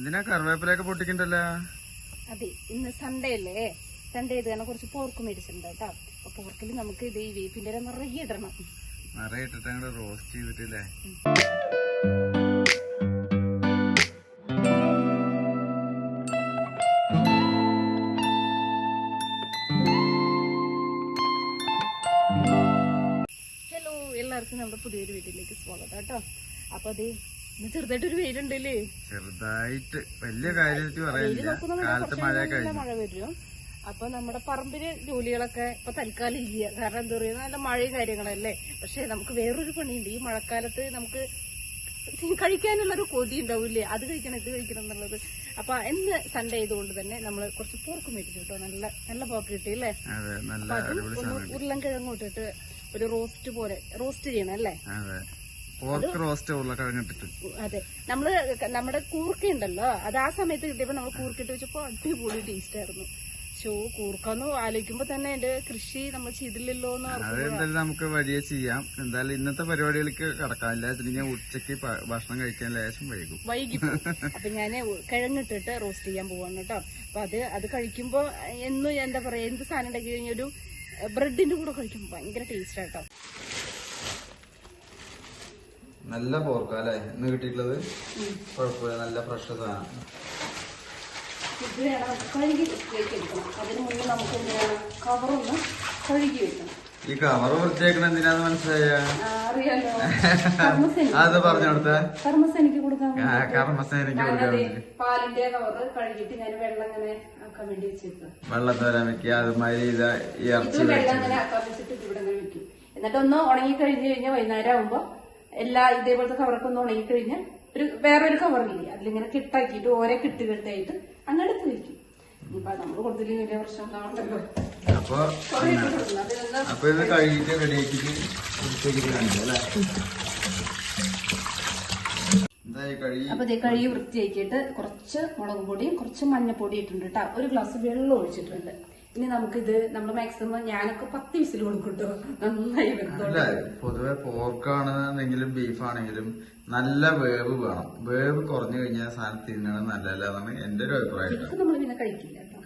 എന്തിനാ കറിവേപ്പിലൊക്കെ പൊട്ടിക്കണ്ടല്ലോ? അതെ ഇന്ന് സൺഡേ അല്ലേ? സൺഡേ ഇത് കാരണം കുറച്ച് പോർക്ക് മേടിച്ചിട്ടുണ്ട് കേട്ടോ. അപ്പൊ പോർക്കിൽ നമുക്ക് ഇത് ഈ വേപ്പിന്റെ ഇല നിറയെ ഇടണം. നിറയെ ഇട്ടിട്ട് അങ്ങോട്ട് റോസ്റ്റ് ചെയ്തിട്ടില്ലേ? ഹലോ എല്ലാവർക്കും നമ്മുടെ പുതിയൊരു വീട്ടിലേക്ക് സ്വാഗതം കേട്ടോ. അപ്പൊ അതെ ചെറുതായിട്ടൊരു വെയിലുണ്ടല്ലേ? ചെറുതായിട്ട് വലിയ കാര്യമായിട്ട് പറയാനില്ല കാലത്ത് മഴ കഴിഞ്ഞു. വരും. അപ്പൊ നമ്മുടെ പറമ്പിൽ ജോലികളൊക്കെ ഇപ്പൊ തൽക്കാലം ഇല്ല. കാരണം എന്താ പറയുക നല്ല മഴയും കാര്യങ്ങളല്ലേ. പക്ഷെ നമുക്ക് വേറൊരു പണിയുണ്ട്. ഈ മഴക്കാലത്ത് നമുക്ക് കഴിക്കാനുള്ളൊരു കൊതി ഉണ്ടാവില്ലേ? അത് കഴിക്കണം ഇത് കഴിക്കണം എന്നുള്ളത്. അപ്പൊ ഇന്ന് സൺഡേ ആയതുകൊണ്ട് തന്നെ നമ്മൾ കുറച്ച് പോർക്ക് മേടിച്ചു കേട്ടോ. നല്ല നല്ല പോർക്ക് കിട്ടി അല്ലേ? ഉരുളൻ കിഴങ്ങ് ഇട്ടിട്ട് ഒരു റോസ്റ്റ് പോലെ റോസ്റ്റ് ചെയ്യണം അല്ലേ? റോസ്റ്റ് അതെ. നമ്മൾ നമ്മുടെ കൂർക്ക ഉണ്ടല്ലോ അത് ആ സമയത്ത് കിട്ടിയപ്പോ നമ്മൾ കൂർക്കിട്ട് വെച്ചപ്പോ അടിപൊളി ടേസ്റ്റ് ആയിരുന്നു. ഷോ കൂർക്കാന്ന് ആലോചിക്കുമ്പോ തന്നെ എന്റെ കൃഷി നമ്മൾ ചെയ്തില്ലല്ലോ അതെന്തായാലും നമുക്ക് വലിയ ചെയ്യാം. എന്തായാലും ഇന്നത്തെ പരിപാടികൾക്ക് കടക്കാം. ഞാൻ ഉച്ചയ്ക്ക് ഭക്ഷണം കഴിക്കാൻ ലേശം വൈകും. വൈകി അപ്പൊ ഞാൻ കിഴങ്ങിട്ടിട്ട് റോസ്റ്റ് ചെയ്യാൻ പോവാണ് കേട്ടോ. അപ്പൊ അത് അത് കഴിക്കുമ്പോ എന്നും എന്താ പറയാ എന്ത് സാധനം ഉണ്ടാക്കി കഴിഞ്ഞാൽ ഒരു ബ്രെഡിന്റെ കൂടെ കഴിക്കുമ്പോ ഭയങ്കര ടേസ്റ്റ് ആട്ടോ നല്ല പോർക്ക അല്ലേ? ഇന്ന് കിട്ടിയിട്ടുള്ളത്? കുഴപ്പമില്ല നല്ല ഫ്രഷ് സാധനം. ഈ കവർ വൃത്തിയാക്കണ എന്തിനാന്ന് മനസ്സിലായ? അത് പറഞ്ഞു കൊടുത്ത. കർമ്മസേനക്ക് കൊടുക്കാൻ പാലിന്റെ കവറ് കഴുകിയിട്ട് ഞാൻ വെള്ളം ഇങ്ങനെ ആക്കാൻ വേണ്ടി വെക്കുക. അതുമാതിരി ഇത് വെള്ളം വെച്ച്. ഇങ്ങനെ ആക്കാൻ വെച്ചിട്ട് ഇത് ഇവിടെ ഇങ്ങനെ വെക്കും. എന്നിട്ട് ഉണങ്ങി കഴിഞ്ഞു കഴിഞ്ഞാൽ വൈകുന്നേരം ആകുമ്പോ എല്ലാ ഇതേപോലത്തെ കവറൊക്കെ ഒന്ന് ഉണങ്ങി കഴിഞ്ഞാൽ ഒരു വേറൊരു കവറില്ലേ അതിലിങ്ങനെ കിട്ടാക്കിയിട്ട് ഓരോ കിട്ട് കിട്ടായിട്ട് അങ്ങനെ എടുത്ത് വെക്കും. ഇനിയിപ്പോ നമ്മൾ കൊടുത്തില്ലെങ്കിൽ വലിയ പ്രശ്നം ഉണ്ടാവണ്ടല്ലോ ഇത് അപ്പൊ ഇതേ കഴുകി? വൃത്തിയാക്കിയിട്ട് കുറച്ച് മുളക് പൊടിയും കുറച്ച് മഞ്ഞപ്പൊടി ഇട്ടിട്ടുണ്ട് കേട്ടോ ഒരു ഗ്ലാസ് വെള്ളം ഒഴിച്ചിട്ടുണ്ട്. ഇനി നമുക്കിത് നമ്മൾ മാക്സിമം ഞാനൊക്കെ പത്ത് വിസിൽ കൊടുക്കട്ടോ. കേട്ടോ നന്നായി അല്ല പൊതുവെ പോർക്കാണെന്നെങ്കിലും ബീഫാണെങ്കിലും നല്ല വേവ് വേണം. വേവ് കുറഞ്ഞു കഴിഞ്ഞാൽ സാധനം തിന്നണം നല്ലതല്ല എന്നാണ് എന്റെ ഒരു അഭിപ്രായം. നമ്മൾ പിന്നെ കഴിക്കില്ല കേട്ടോ.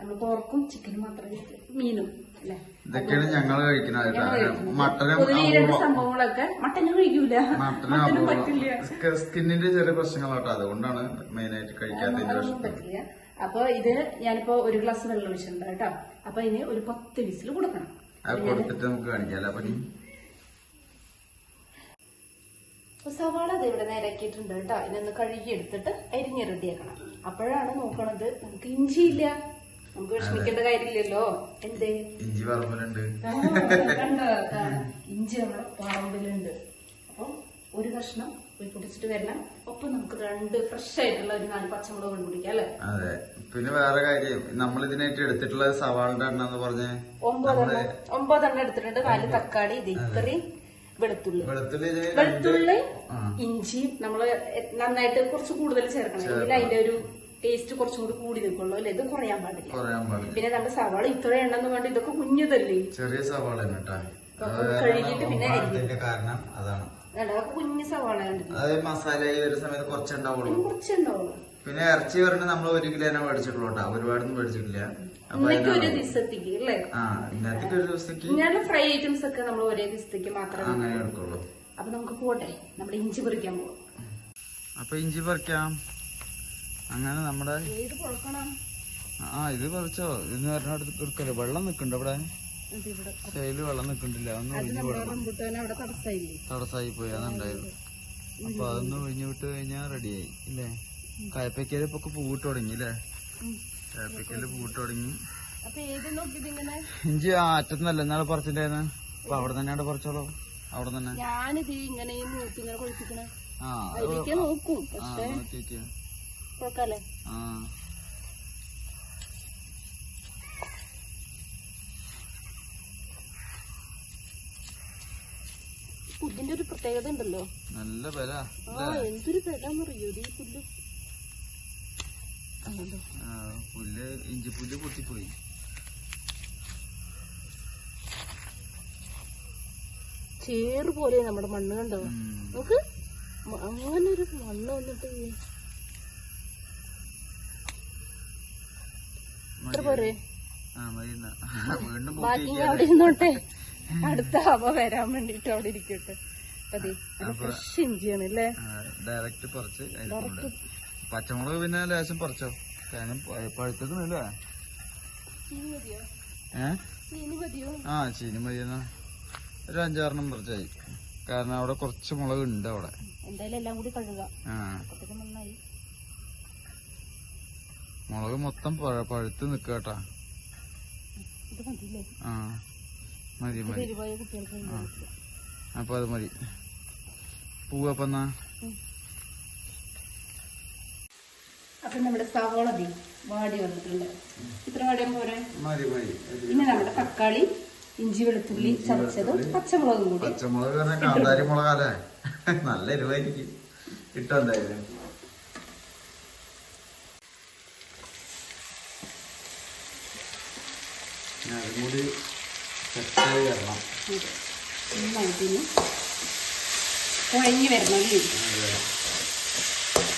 നമ്മൾ പോർക്കും ചിക്കനും മാത്രമേ. മീനും അല്ലേ? ഇതൊക്കെയാണ് ഞങ്ങൾ കഴിക്കുന്നത്. മട്ടനും പൊതുവെ ഈ സംഭവങ്ങളൊക്കെ മട്ടനും കഴിക്കൂല. മട്ടനും മട്ടനും പറ്റില്ല. സ്കിന്നിന്റെ ചെറിയ പ്രശ്നങ്ങളാട്ടോ. അതുകൊണ്ടാണ് മെയിനായിട്ട് കഴിക്കാത്ത കഴിക്കാത്തതിന്റെ പ്രശ്നം. പറ്റില്ല. അപ്പൊ ഇത് ഞാനിപ്പോ ഒരു ഗ്ലാസ് വെള്ളം ഒഴിച്ചിട്ടുണ്ട് കേട്ടോ. അപ്പൊ ഇനി ഒരു പത്ത് വിസിൽ കൊടുക്കണം. കൊടുത്തിട്ട് നമുക്ക് സവാള അത് ഇവിടെ നേരാക്കിയിട്ടുണ്ട് കേട്ടോ. ഇതൊന്ന് കഴുകി എടുത്തിട്ട് അരിഞ്ഞ് റെഡിയാക്കണം. അപ്പോഴാണ് നോക്കണത് നമുക്ക് ഇല്ല. നമുക്ക് വിഷമിക്കേണ്ട കാര്യമില്ലല്ലോ. എന്തേ? ഇഞ്ചി പറമ്പലുണ്ട്. ഇഞ്ചി നമ്മുടെ പറമ്പിലുണ്ട്. അപ്പൊ ഒരു കഷ്ണം പോയി പൊടിച്ചിട്ട് വരണം. ഒപ്പം നമുക്ക് രണ്ട് ഫ്രഷ് ആയിട്ടുള്ള ഒരു നാല് പച്ചമുളക് കൊണ്ടുപിടിക്കാം അല്ലെ? അതെ. പിന്നെ വേറെ കാര്യം നമ്മൾ ഇതിനായിട്ട് എടുത്തിട്ടുള്ള സവാളിന്റെ എണ്ണ എന്ന് പറഞ്ഞ്? ഒമ്പതെണ്ണം ഒമ്പതെണ്ണം എടുത്തിട്ടുണ്ട്. നാല് തക്കാളി ഇത് ഇക്കറി വെളുത്തുള്ളി. വെളുത്തുള്ളി. ഇഞ്ചി നമ്മൾ നന്നായിട്ട് കുറച്ച് കൂടുതൽ ചേർക്കണം. അതിന്റെ ഒരു ടേസ്റ്റ് കുറച്ചും കൂടി കൂടി നിൽക്കുള്ളൂ അല്ലെ? ഇത് കുറയാൻ പാടില്ല. പിന്നെ നമ്മുടെ സവാള ഇത്ര എണ്ണെന്ന് വേണ്ടി ഇതൊക്കെ കുഞ്ഞതല്ലേ? ചെറിയ സവാള കഴുകിട്ട് കഴുകിയിട്ട് പിന്നെ കാരണം അതാണ്. കുഞ്ഞു സവാള അത് മസാല ഈ ഒരു സമയത്ത് കുറച്ചുണ്ടാവുള്ളൂ. കുറച്ചുണ്ടാവുള്ളൂ. പിന്നെ ഇറച്ചി പറഞ്ഞ് നമ്മൾ ഒരു കിലോ തന്നെ മേടിച്ചിട്ടുള്ളൂ കേട്ടോ. ഒരുപാടൊന്നും മേടിച്ചിട്ടില്ല. ഇന്നത്തേക്ക് ഒരു ദിവസത്തേക്ക് ഫ്രൈ ഐറ്റംസ് ഒക്കെ നമ്മൾ ഒരേ ദിവസത്തേക്ക് മാത്രമേ അങ്ങനെ എടുക്കുള്ളൂ അപ്പൊ നമുക്ക് പോട്ടെ. നമ്മുടെ ഇഞ്ചി പറിക്കാൻ പോകും അപ്പൊ ഇഞ്ചി പറിക്കാം. അങ്ങനെ നമ്മുടെ ആ ഇത് പറിച്ചോ. ഇന്ന് പറഞ്ഞ എടുക്കല്ലോ വെള്ളം നിക്കണ്ടോ ഇവിടെ? വെള്ളം നിക്കണ്ടില്ല തടസ്സായി പോയി അതുണ്ടായത്. അപ്പൊ അതൊന്ന് ഒഴിഞ്ഞു വിട്ട് കഴിഞ്ഞാൽ റെഡിയായി ഇല്ലേ? കയപ്പയ്ക്കൽ ഇപ്പൊ പൂവിട്ട് തുടങ്ങി അല്ലേ കയപ്പയ്ക്കൽ പൂവിട്ട് തുടങ്ങി. ഇഞ്ചി ആ അറ്റത്തുനിന്നല്ല എന്നാളെ പറിച്ചിട്ടായിരുന്നു അപ്പൊ അവിടെ തന്നെയാണ് പറിച്ചോളൂ അവിടെ തന്നെ. ഞാനിത് ഇങ്ങനെ ആ നോക്കും ആ. പ്രത്യേകത ഉണ്ടല്ലോ നല്ല ബല ആ എന്തൊരു ബലന്നറിയോ ഈ പുല്ല്. പുല്ല് ഇഞ്ചിപ്പുല്ല് പൊട്ടിപ്പോയി. ചേറ് പോലെ നമ്മുടെ മണ്ണ് കണ്ടോ? നമുക്ക് അങ്ങനെ ഒരു മണ്ണ് വന്നിട്ട് വീണ്ടും അവിടെ ഇരുന്നോട്ടെ. അടുത്ത അവ വരാൻ വേണ്ടിട്ട് അവിടെ ഇരിക്കട്ടെ. ഫ്രഷ് ഇഞ്ചിയാണ് അല്ലേ? ഡയറക്റ്റ് പറിച്ച് പച്ചമുളക് പിന്നെ ലേശം പറിച്ചോ കാരണം ചീനി ആ ചീനി മതി എന്നാ ഒരു അഞ്ചാറെണ്ണം പറിച്ചായി കാരണം അവിടെ കുറച്ച് മുളക് ഉണ്ട് അവിടെ. മുളക് മൊത്തം പഴ- പഴുത്ത് നിക്കട്ടാ ആ. മതി മതി. ആ. അപ്പൊ അത് മതി. പൂവപ്പ അപ്പൊ നമ്മുടെ സവോള വാടി വന്നിട്ടുണ്ട്. ഇത്ര പോരെ? പിന്നെ നമ്മുടെ തക്കാളി ഇഞ്ചി വെളുത്തുള്ളി ചതച്ചതും പച്ചമുളകും കൂടി. പച്ചമുളക് കാന്താരി മുളകല്ലേ? നല്ല എരിവായിരിക്കും. കിട്ടും എന്തായാലും. ഞാൻ അതും കൂടി സെറ്റായി വരണം. നന്നായിട്ട് കുഴങ്ങി വരണം അല്ലേ.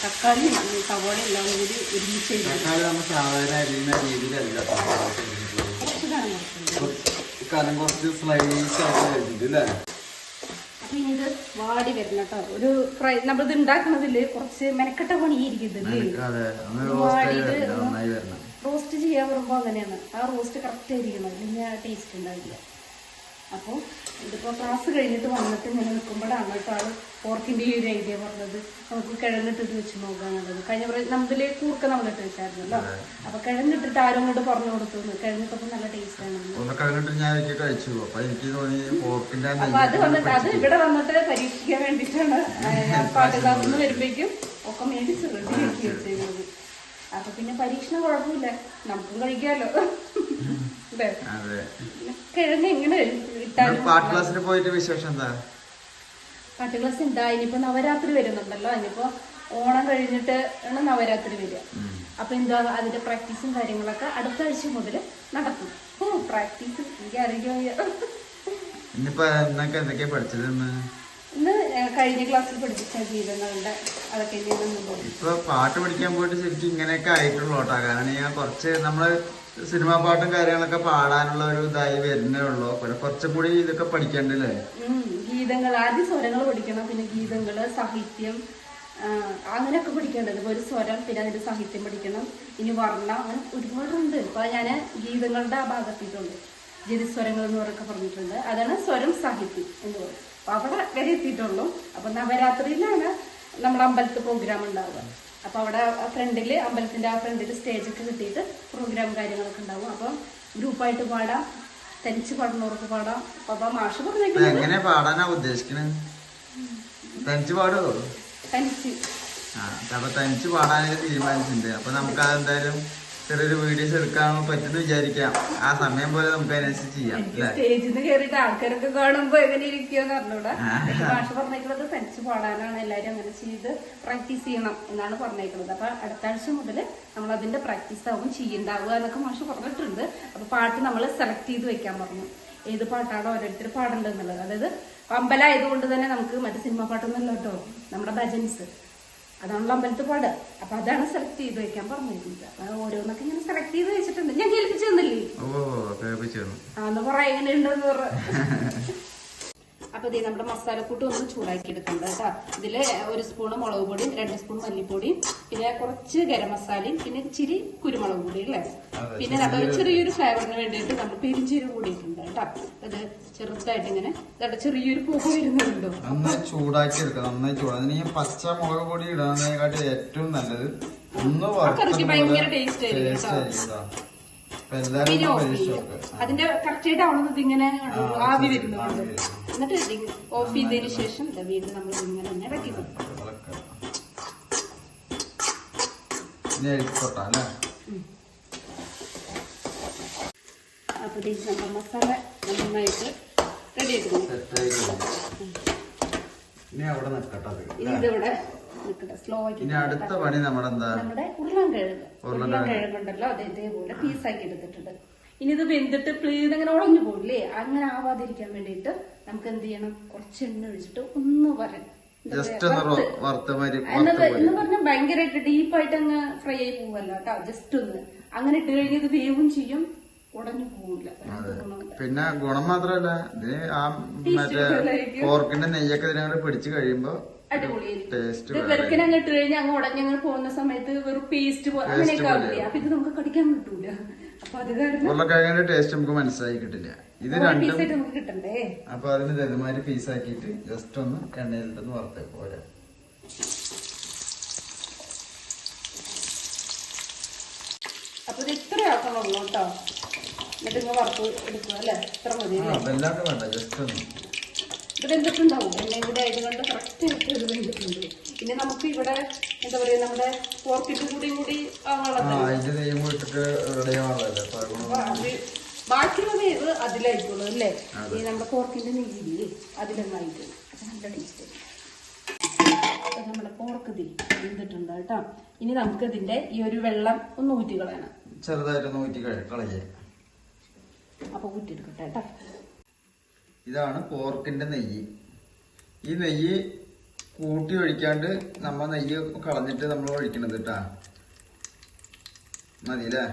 തക്കാളിയും സവോളയും എല്ലാം കൂടി ഒരുമിച്ച്. തക്കാളി നമ്മൾ സാധാരണ അരിയുന്ന രീതിയിലല്ല തക്കാളി. കാരണം കുറച്ച് സ്ലൈസ് അല്ലേ? അപ്പൊ ഇത് വാടി വരണം കേട്ടോ ഒരു ഫ്രൈ നമ്മളിത് ഉണ്ടാക്കുന്നതിൽ കുറച്ച് മെനക്കെട്ട ഇത് റോസ്റ്റ് ചെയ്യാൻ അങ്ങനെയാണ്. ആ റോസ്റ്റ് കറക്റ്റ് ആയിരിക്കണം. പിന്നെ ടേസ്റ്റ് ഉണ്ടാവില്ല. അപ്പോൾ ഇതിപ്പോൾ ക്ലാസ് കഴിഞ്ഞിട്ട് വന്നിട്ട് ഇങ്ങനെ നിൽക്കുമ്പോഴാണ് കേട്ടോ ആൾ പോർക്കിന്റെ ഈ ഒരു ഐഡിയ പറഞ്ഞത്. നമുക്ക് കിഴങ്ങിട്ടിട്ട് വെച്ച് നോക്കാന്നുള്ളത് കഴിഞ്ഞ പ്രാവശ്യം നമ്മളിൽ കൂർക്ക നമ്മളിട്ട് വെച്ചായിരുന്നല്ലോ. അപ്പൊ കിഴങ്ങിട്ടിട്ട് ആരും കൊണ്ട് പറഞ്ഞു കൊടുത്തു. കിഴങ്ങിട്ടപ്പോൾ നല്ല ടേസ്റ്റ് വെച്ചിട്ട് കഴിച്ചു അപ്പൊ എനിക്ക് തോന്നി പോർക്കിന്റെ അപ്പൊ അത് വന്നിട്ട് അത് ഇവിടെ വന്നിട്ട് പരീക്ഷിക്കാൻ വേണ്ടിയിട്ടാണ് പാട്ടുകാർന്ന് വരുമ്പോഴേക്കും ഒക്കെ മേടിച്ച് റെഡിയാക്കി വെച്ചിരുന്നത്. അപ്പൊ പിന്നെ പരീക്ഷണം കുഴപ്പമില്ല. നമുക്കും കഴിക്കാമല്ലോ അല്ലേ? അതെ. കിഴങ്ങ് എങ്ങനെ പാട്ട് ക്ലാസ്സിൽ പോയിട്ട് വിശേഷം എന്താ? പാട്ട് ക്ലാസ് എന്താ ഇനിയിപ്പോ നവരാത്രി വരുന്നുണ്ടല്ലോ ഇനിയിപ്പോ ഓണം കഴിഞ്ഞിട്ട് ആണ് നവരാത്രി വരിക. അപ്പൊ എന്താ അതിന്റെ പ്രാക്ടീസും കാര്യങ്ങളൊക്കെ അടുത്ത ആഴ്ച മുതൽ നടക്കും. ഓ പ്രാക്ടീസ് എനിക്ക് അറിയാം ഇന്നിപ്പോ എന്നൊക്കെ എന്തൊക്കെയാ പഠിച്ചത് ഇന്ന്? കഴിഞ്ഞ ക്ലാസ്സിൽ പഠിപ്പിച്ച ഗീതങ്ങളുടെ അതൊക്കെ ഇപ്പൊ പാട്ട് പഠിക്കാൻ പോയിട്ട് ശരിക്കും ഇങ്ങനെയൊക്കെ ആയിട്ടുള്ളൂ കേട്ടോ. കാരണം ഞാൻ കുറച്ച് നമ്മൾ സിനിമാ പാട്ടും കാര്യങ്ങളൊക്കെ പാടാനുള്ള ഒരു ഇതായി വരുന്നേ ഉള്ളൂ. പിന്നെ കുറച്ചും കൂടി ഇതൊക്കെ പഠിക്കണ്ടല്ലേ? ഗീതങ്ങൾ ആദ്യം സ്വരങ്ങൾ പഠിക്കണം പിന്നെ ഗീതങ്ങൾ സാഹിത്യം അങ്ങനെയൊക്കെ പഠിക്കേണ്ടത്. ഒരു സ്വരം പിന്നെ അതിന്റെ സാഹിത്യം പഠിക്കണം ഇനി വർണ അങ്ങനെ ഒരുപാടുണ്ട്. ഇപ്പൊ ഞാൻ ഗീതങ്ങളുടെ ആ ഭാഗത്തിട്ടുണ്ട്. ജതിസ്വരങ്ങൾ എന്ന് പറയൊക്കെ പറഞ്ഞിട്ടുണ്ട്. അതാണ് സ്വരം സാഹിത്യം എന്ന് പറയും അപ്പൊ അവിടെ വരെ എത്തിയിട്ടുള്ളൂ. അപ്പൊ നവരാത്രിയിലാണ് നമ്മുടെ അമ്പലത്തിൽ പ്രോഗ്രാം ഉണ്ടാവുക. അപ്പൊ അവിടെ ഫ്രണ്ടിൽ അമ്പലത്തിന്റെ ആ ഫ്രണ്ടിൽ സ്റ്റേജൊക്കെ കിട്ടിയിട്ട് പ്രോഗ്രാം കാര്യങ്ങളൊക്കെ ഉണ്ടാവും. അപ്പൊ ഗ്രൂപ്പായിട്ട് പാടാം. തനിച്ച് പാടുന്നവർക്ക് പാടാം. അപ്പൊ മാഷ് എങ്ങനെ പാടാനാ തനിച്ച് പാടുമോ തനിച്ച്. ആ അപ്പൊ തനിച്ച് പാടാനായിട്ട് തീരുമാനിച്ചിട്ടുണ്ട്. അപ്പൊ നമുക്ക് അതെന്തായാലും ചെറിയൊരു വീഡിയോസ് എടുക്കാൻ പറ്റുന്ന വിചാരിക്കാം. ആ സമയം പോലെ നമുക്ക് അതിനനുസരിച്ച് ചെയ്യാം അല്ലേ? സ്റ്റേജിൽ നിന്ന് കയറിയിട്ട് ആൾക്കാരൊക്കെ കാണുമ്പോ എങ്ങനെ ഇരിക്കുമെന്ന് അറിഞ്ഞൂടാ ഭാഷ പറഞ്ഞേക്കുന്നത് തനിച്ച് പാടാനാണ് എല്ലാരും അങ്ങനെ ചെയ്ത് പ്രാക്ടീസ് ചെയ്യണം എന്നാണ് പറഞ്ഞേക്കുന്നത്. അപ്പൊ അടുത്ത ആഴ്ച മുതൽ നമ്മൾ അതിന്റെ പ്രാക്ടീസ് ആവും ചെയ്യണ്ടാവുക എന്നൊക്കെ മാഷ് പറഞ്ഞിട്ടുണ്ട്. അപ്പൊ പാട്ട് നമ്മൾ സെലക്ട് ചെയ്ത് വെക്കാൻ പറഞ്ഞു. ഏത് പാട്ടാണ് ഓരോരുത്തർ പാടേണ്ടതെന്നുള്ളത് അതായത് അമ്പലമായതുകൊണ്ട് തന്നെ നമുക്ക് മറ്റേ സിനിമ പാട്ടൊന്നുമല്ല കേട്ടോ നമ്മുടെ ഭജൻസ്. അതാണല്ലോ അമ്പലത്തിൽ പാട്. അപ്പൊ അതാണ് സെലക്ട് ചെയ്ത് വെക്കാൻ പറഞ്ഞിരിക്കുന്നത്. ഓരോന്നൊക്കെ ഇങ്ങനെ സെലക്ട് ചെയ്ത് വെച്ചിട്ടുണ്ട്. ഞാൻ കേൾപ്പിച്ചു തന്നില്ലേ? ആ എന്ന് പറയാ പറ എങ്ങനെയുണ്ടെന്ന് പറ. അപ്പൊ ഇതേ നമ്മുടെ മസാലക്കൂട്ട് ഒന്ന് ചൂടാക്കി എടുക്കണ്ട കേട്ടോ. ഇതിൽ ഒരു സ്പൂണ് മുളക് പൊടിയും രണ്ട് സ്പൂൺ മല്ലിപ്പൊടിയും പിന്നെ കുറച്ച് ഗരം മസാലയും പിന്നെ ഇച്ചിരി കുരുമുളക് പൊടി അല്ലേ? പിന്നെ നമ്മുടെ ഒരു ചെറിയൊരു ഫ്ലേവറിന് വേണ്ടിയിട്ട് നമ്മൾ പെരിഞ്ചീരം കൂടിയിട്ടുണ്ട് കേട്ടോ. അത് ചെറുതായിട്ട് ഇങ്ങനെ ചെറിയൊരു പൂവ് വരുന്നുണ്ടോ? നന്നായി ചൂടാക്കി എടുക്കാം നന്നായി ചൂടാ. അതിന് ഈ പച്ച മുളക് പൊടി ഇടാനേക്കാട്ടി ഏറ്റവും നല്ലത് ഒന്ന് കറിക്ക് ഭയങ്കര ടേസ്റ്റ് ആയിരിക്കും. അതിന്റെ കറക്റ്റായിട്ട് ആവുന്നത് ഇതിങ്ങനെ ആ, ആവി. വരുന്നുണ്ട്. എന്നിട്ട് ഓഫ് ചെയ്തതിന് ശേഷം വീണ്ടും നമ്മൾ ഇങ്ങനെ തന്നെ ഇറക്കി കൊടുക്കും ഇളക്കുക. ഇനി അരിക്കോട്ടെ അല്ലേ? അപ്പൊ ഈ മസാല നന്നായിട്ട് റെഡി ആയിട്ട് ഉരുളൻ കിഴങ്ങ് ഇതിവിടെ നിൽക്കട്ടെ സ്ലോ ആക്കി അടുത്ത പണി നമ്മുടെ നമ്മുടെ ഉരുളൻകിഴങ്ങ്. ഉരുളൻകിഴങ്ങ്. ഉരുളൻകിഴങ്ങുണ്ടല്ലോ അത് ഇതേപോലെ പീസാക്കി എടുത്തിട്ടുണ്ട്. ഇനി ഇത് വെന്തിട്ട് പ്ലീത് ഇങ്ങനെ ഉടഞ്ഞു പോകില്ലേ അങ്ങനെ ആവാതിരിക്കാൻ വേണ്ടിയിട്ട് നമുക്ക് എന്ത് ചെയ്യണം? കുറച്ച് എണ്ണ ഒഴിച്ചിട്ട് ഒന്ന് വരൻ എന്ന് പറഞ്ഞാൽ ഭയങ്കരമായിട്ട് ഡീപ്പായിട്ട് അങ്ങ് ഫ്രൈ ആയി പോവല്ല കേട്ടോ. ജസ്റ്റ് ഒന്ന്. അങ്ങനെ ഇട്ട് കഴിഞ്ഞ് ഇത് വേവും ചെയ്യും. ഉടഞ്ഞു പോകില്ല പിന്നെ ഗുണം മാത്രല്ല ആ മറ്റേ പോർക്കിന്റെ നെയ്യൊക്കെ ഇതിനങ്ങനെ പിടിച്ചു കഴിയുമ്പോ അടിപൊളിയായിരിക്കും. വെറുക്കിനെ അങ്ങ് ഇട്ട് കഴിഞ്ഞ് അങ്ങ് ഉടഞ്ഞങ്ങ് പോകുന്ന സമയത്ത് വെറും പേസ്റ്റ് പോലെ അങ്ങനെയൊക്കെ ആവില്ലേ അപ്പൊ ഇത് നമുക്ക് കടിക്കാൻ കിട്ടൂല. ഉരുളക്കിഴങ്ങിന്റെ ടേസ്റ്റ് നമുക്ക് മനസ്സിലായി കിട്ടില്ല. ഇത് രണ്ടും അപ്പൊ അതിന് തെരുമാരി പീസാക്കിയിട്ട് ജസ്റ്റ് ഒന്ന് എണ്ണയിലിട്ടൊന്ന് വറുത്ത് പോരാ. അപ്പൊ ഇത് ഇത്ര ആക്കണുള്ളൂ കേട്ടോ. എന്നിട്ട് ഇങ്ങ് വറുത്ത് എടുക്കുക അല്ലേ? ഇത്ര മതി അതെല്ലാം വേണ്ട ജസ്റ്റ് ഒന്ന്. ഇവിടെ എന്തൊക്കെയുണ്ടാവും എണ്ണയും കൂടെ ആയതുകൊണ്ട് കറക്റ്റ് ആയിട്ട് ഇത് വെന്തിട്ടുണ്ട്. ഇനി നമുക്ക് ഇവിടെ എന്താ പറയാ നമ്മുടെ പോർക്കിട്ട് കൂടി കൂടി ആ ആ വെള്ളത്തിൽ അതിന്റെ നെയ്യും ഇട്ടിട്ട് റെഡി ആവാറല്ലേ അപ്പൊ അതുകൊണ്ട് അപ്പൊ അത് ബാക്കിയുള്ള വേവ് അതിലായിക്കോളൂ അല്ലേ? ഈ നമ്മുടെ പോർക്കിന്റെ നെയ്യില്ലേ അതിലൊന്നായിട്ട്. അത് നല്ല ടേസ്റ്റ് അപ്പൊ നമ്മുടെ പോർക്ക് തീ വെന്തിട്ടുണ്ട് കേട്ടോ. ഇനി നമുക്ക് ഇതിന്റെ ഈ ഒരു വെള്ളം ഒന്ന് ഊറ്റി കളയണം. ചെറുതായിട്ടൊന്ന് ഊറ്റി കളയേ. അപ്പൊ ഊറ്റിയെടുക്കട്ടെ കേട്ടോ. ഇതാണ് പോർക്കിന്റെ നെയ്യ്. ഈ നെയ്യ് കൂട്ടി ഒഴിക്കാണ്ട് നമ്മൾ നെയ്യ് കളഞ്ഞിട്ട് നമ്മൾ ഒഴിക്കണത് കേട്ടാ മതി അല്ലേ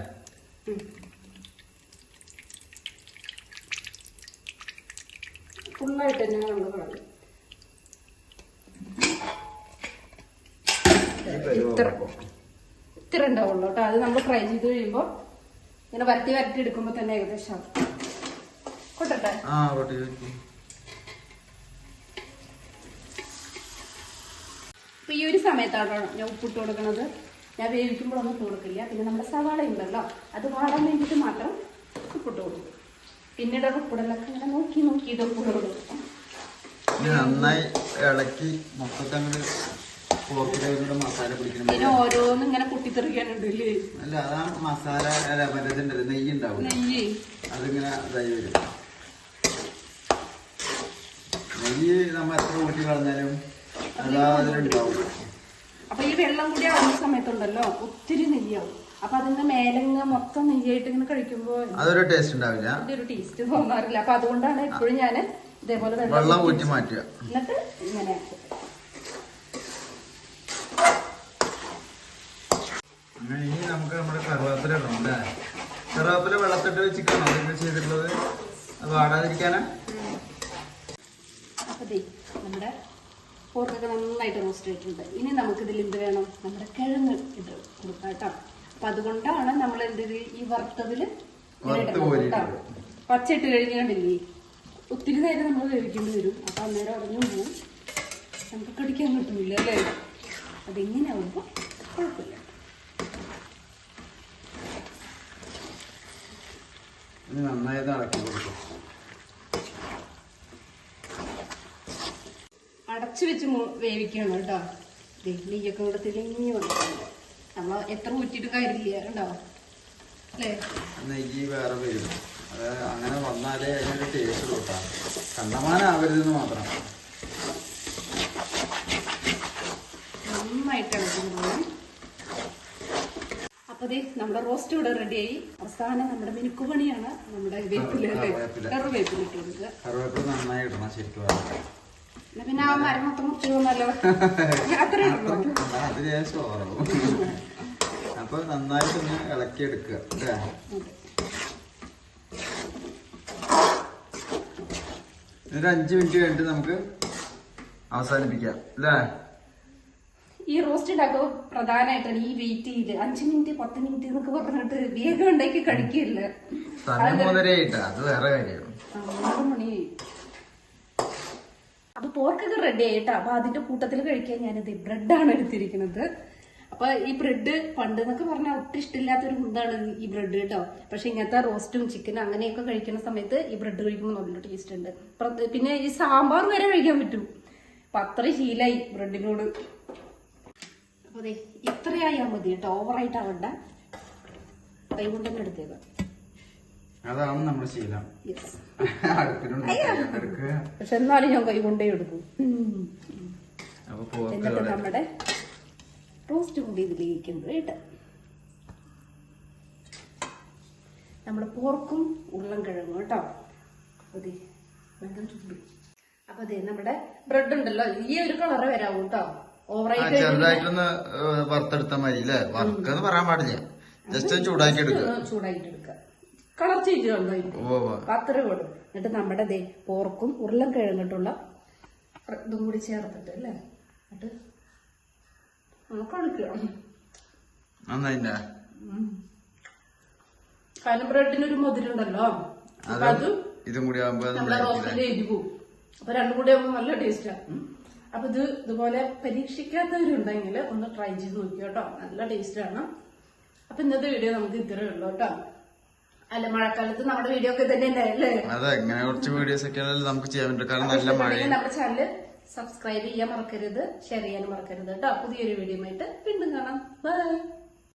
ഫുള്ളായിട്ട് തന്നെ നമ്മൾ കളഞ്ഞു ഇത്ര ഇത്ര ഉണ്ടാവുള്ളൂ കേട്ടോ അത് നമ്മൾ ഫ്രൈ ചെയ്ത് കഴിയുമ്പോൾ ഇങ്ങനെ വരട്ടി വരട്ടി എടുക്കുമ്പോൾ തന്നെ ഏകദേശം. കൊട്ടട്ടെ. ആ കൊട്ടി വെക്കും അപ്പൊ ഈ ഒരു സമയത്താണ് ഞാൻ ഉപ്പിട്ട് കൊടുക്കുന്നത് ഞാൻ വേവിക്കുമ്പോഴൊന്നും ഇട്ട് കൊടുക്കില്ല. പിന്നെ നമ്മുടെ സവാള ഉണ്ടല്ലോ അത് വാടാൻ വേണ്ടിയിട്ട് മാത്രം ഉപ്പിട്ട് കൊടുക്കും. പിന്നീട് ഉപ്പിടലൊക്കെ ഇങ്ങനെ നോക്കി നോക്കി ഇത് ഉപ്പിട്ട് കൊടുക്കും. നന്നായി ഇളക്കി പോർക്കിന്റെ മസാല പിടിക്കണം. പിന്നെ ഓരോന്നും ഇങ്ങനെ കുട്ടിത്തെറിക്കാനുണ്ടല്ലേ അല്ല അതാ മസാല നെയ്യ് ഉണ്ടാവും നെയ്യ്. അതിങ്ങനെ ഇതായി വരും. നെയ്യ് നമ്മ എത്ര കൂട്ടി കളഞ്ഞാലും അതാതിലുണ്ടാവും അപ്പൊ ഈ വെള്ളം കൂടി ആവുന്ന സമയത്തുണ്ടല്ലോ ഒത്തിരി നെയ്യാവും. അപ്പൊ അതിന്റെ മേലങ്ങ് മൊത്തം നെയ്യായിട്ട് ഇങ്ങനെ കഴിക്കുമ്പോ അതൊരു ടേസ്റ്റ് ഉണ്ടാവില്ല. ഒരു ടേസ്റ്റ് തോന്നാറില്ല. അപ്പൊ അതുകൊണ്ടാണ് എപ്പോഴും ഞാൻ ഇതേപോലെ വെള്ളം ഊറ്റി മാറ്റുക. എന്നിട്ട് ഇങ്ങനെ ഇനി നമുക്ക് നമ്മുടെ കറുവാപ്പില ഇടണം അല്ലേ? കറുവാപ്പില വെള്ളത്തിട്ട് വെച്ചിട്ടാണോ നിങ്ങൾ ചെയ്തിട്ടുള്ളത്? അത് വാടാതിരിക്കാനാ? അപ്പൊ ദേ നമ്മുടെ പോർക്കൊക്കെ നന്നായിട്ട് റോസ്റ്റ് ആയിട്ടുണ്ട്. ഇനി നമുക്കിതിൽ എന്ത് വേണം? നമ്മുടെ കിഴങ്ങ് ഇത് കൊടുക്കാം കേട്ടോ. അപ്പൊ അതുകൊണ്ടാണ് നമ്മൾ എന്ത് ഈ വറുത്തതിൽ. പച്ചയിട്ട് കഴിഞ്ഞാണ്ടില്ലേ ഒത്തിരി നേരം നമ്മൾ വേവിക്കേണ്ടി വരും. അപ്പൊ അന്നേരം ഉടഞ്ഞു പോവും നമുക്ക് കടിക്കാൻ കിട്ടുന്നില്ല അല്ലേ? അതിങ്ങനെ ആവുമ്പോൾ കുഴപ്പമില്ല. ഇനി നന്നായി അടക്കി ഇളക്കി കൊടുക്കും. അടച്ചു വെച്ച് വേവിക്കണം കേട്ടോ. നെയ്യൊക്കെ കൂടെ തെളിഞ്ഞു വന്നിട്ടുണ്ട്. നമ്മൾ എത്ര ഊറ്റിയിട്ട് കാര്യമില്ല കേട്ടോ അല്ലേ? നെയ്യ് വേറെ വരും. അത് അങ്ങനെ വന്നാലേ അതിനൊരു ടേസ്റ്റ് കൂട്ടാം. കണ്ടമാനാവരുതെന്ന് മാത്രം. നന്നായിട്ട് അപ്പൊ ദേ നമ്മുടെ റോസ്റ്റ് ഇവിടെ റെഡിയായി. അവസാനം നമ്മുടെ മിനുക്കുപണിയാണ് നമ്മുടെ വേപ്പില കറിവേപ്പില. ഇട്ട് കൊടുക്കുക. കറിവേപ്പില നന്നായി ഇടണം ശരിക്കും പിന്നെ ആ മരം മൊത്തം മുറിച്ച് പോകുന്നല്ലോ അത്ര ഇടണോ അത് ഞാൻ ചോറാവും അപ്പൊ നന്നായിട്ടൊന്ന് ഇളക്കി എടുക്കുക അല്ലേ? ഒരു അഞ്ച് മിനിറ്റ് കഴിഞ്ഞിട്ട് നമുക്ക് അവസാനിപ്പിക്കാം അല്ലേ? ഈ റോസ്റ്റ് ഉണ്ടാക്കുമ്പോൾ പ്രധാനമായിട്ടാണ് ഈ വെയിറ്റ് ചെയ്ത്. അഞ്ചു മിനിറ്റ് പത്ത് മിനിറ്റ് എന്നൊക്കെ പറഞ്ഞിട്ട് വേഗം ഉണ്ടാക്കി കഴിക്കില്ല. സമയം അത് വേറെ കാര്യമാണ്. ആറ് മണി. അപ്പൊ പോർക്കൊക്കെ റെഡി ആയിട്ടാ. അപ്പൊ അതിന്റെ കൂട്ടത്തിൽ കഴിക്കാൻ ഞാനിത് ബ്രെഡാണ് എടുത്തിരിക്കുന്നത്. അപ്പൊ ഈ ബ്രെഡ് പണ്ട് എന്നൊക്കെ പറഞ്ഞാൽ ഒട്ടും ഇഷ്ടമില്ലാത്തൊരു ഫുഡാണ് ഈ ബ്രെഡ് കേട്ടോ. പക്ഷെ ഇങ്ങനത്തെ റോസ്റ്റും ചിക്കനും അങ്ങനെയൊക്കെ കഴിക്കുന്ന സമയത്ത് ഈ ബ്രെഡ് കഴിക്കുമ്പോൾ നല്ല ടേസ്റ്റ് ഉണ്ട്. പിന്നെ ഈ സാമ്പാർ വരെ കഴിക്കാൻ പറ്റും. അപ്പൊ അത്ര ശീലായി ബ്രെഡിനോട് അപ്പൊ അതെ ഇത്രയായാൽ മതി കേട്ടോ. ഓവറായിട്ട് ആവണ്ട. കൈ എടുത്തേക്കാം. അതാണ് നമ്മുടെ ശീലം. പക്ഷെ എന്നാലും ഞാൻ കൈ കൊണ്ടേ എടുക്കും എന്നിട്ട് നമ്മുടെ റോസ്റ്റ് കൂടി ഇതിലേക്ക് കേട്ടോ. നമ്മുടെ പോർക്കും ഉള്ളം കിഴങ്ങും കേട്ടോ. അതെ. ഭയങ്കര ചൂട് അപ്പൊ അതെ നമ്മുടെ ബ്രെഡ് ഉണ്ടല്ലോ. ഈ ഒരു കളറ് വരാവൂ കേട്ടോ. ചെറുതായിട്ടൊന്ന് ഏഹ്, വറുത്തെടുത്താൽ മതി അല്ലേ വറുക്കെന്ന് പറയാൻ പാടില്ല. ജസ്റ്റ് ചൂടാക്കി എടുക്കുക ചൂടാക്കി എടുക്കുക കളർ ചേഞ്ച് ഓ. അപ്പൊ അത്രേ എന്നിട്ട് നമ്മുടെ ദേ പോർക്കും ഉരുളൻ കിഴങ്ങിട്ടുള്ള ഇതും കൂടി ചേർത്തിട്ട് അല്ലേ? എന്നിട്ട് കളിക്കുക ബ്രെഡിന് ഒരു മധുരമുണ്ടല്ലോ. അപ്പൊ അത് ഇതും കൂടി ആകുമ്പോ അപ്പൊ രണ്ടും കൂടി ആകുമ്പോൾ നല്ല ടേസ്റ്റാ അപ്പൊ ഇത് ഇതുപോലെ പരീക്ഷിക്കാത്തവരുണ്ടെങ്കിൽ ഒന്ന് ട്രൈ ചെയ്ത് നോക്കിയോട്ടോ നല്ല ടേസ്റ്റാണ് അപ്പൊ ഇന്നത്തെ വീഡിയോ നമുക്ക് ഇത്രേ ഉള്ളൂ കേട്ടോ അല്ല മഴക്കാലത്ത് നമ്മുടെ വീഡിയോ ഒക്കെ തന്നെ അല്ലേ അതെ ഇങ്ങനെ കുറച്ച് വീഡിയോസ് ഒക്കെ നമുക്ക് ചെയ്യാൻ പറ്റും. കാരണം നല്ല മഴ നമ്മുടെ ചാനൽ സബ്സ്ക്രൈബ് ചെയ്യാൻ മറക്കരുത് ഷെയർ ചെയ്യാൻ മറക്കരുത്. കേട്ടോ പുതിയൊരു വീഡിയോ ആയിട്ട് വീണ്ടും കാണാം. ബൈ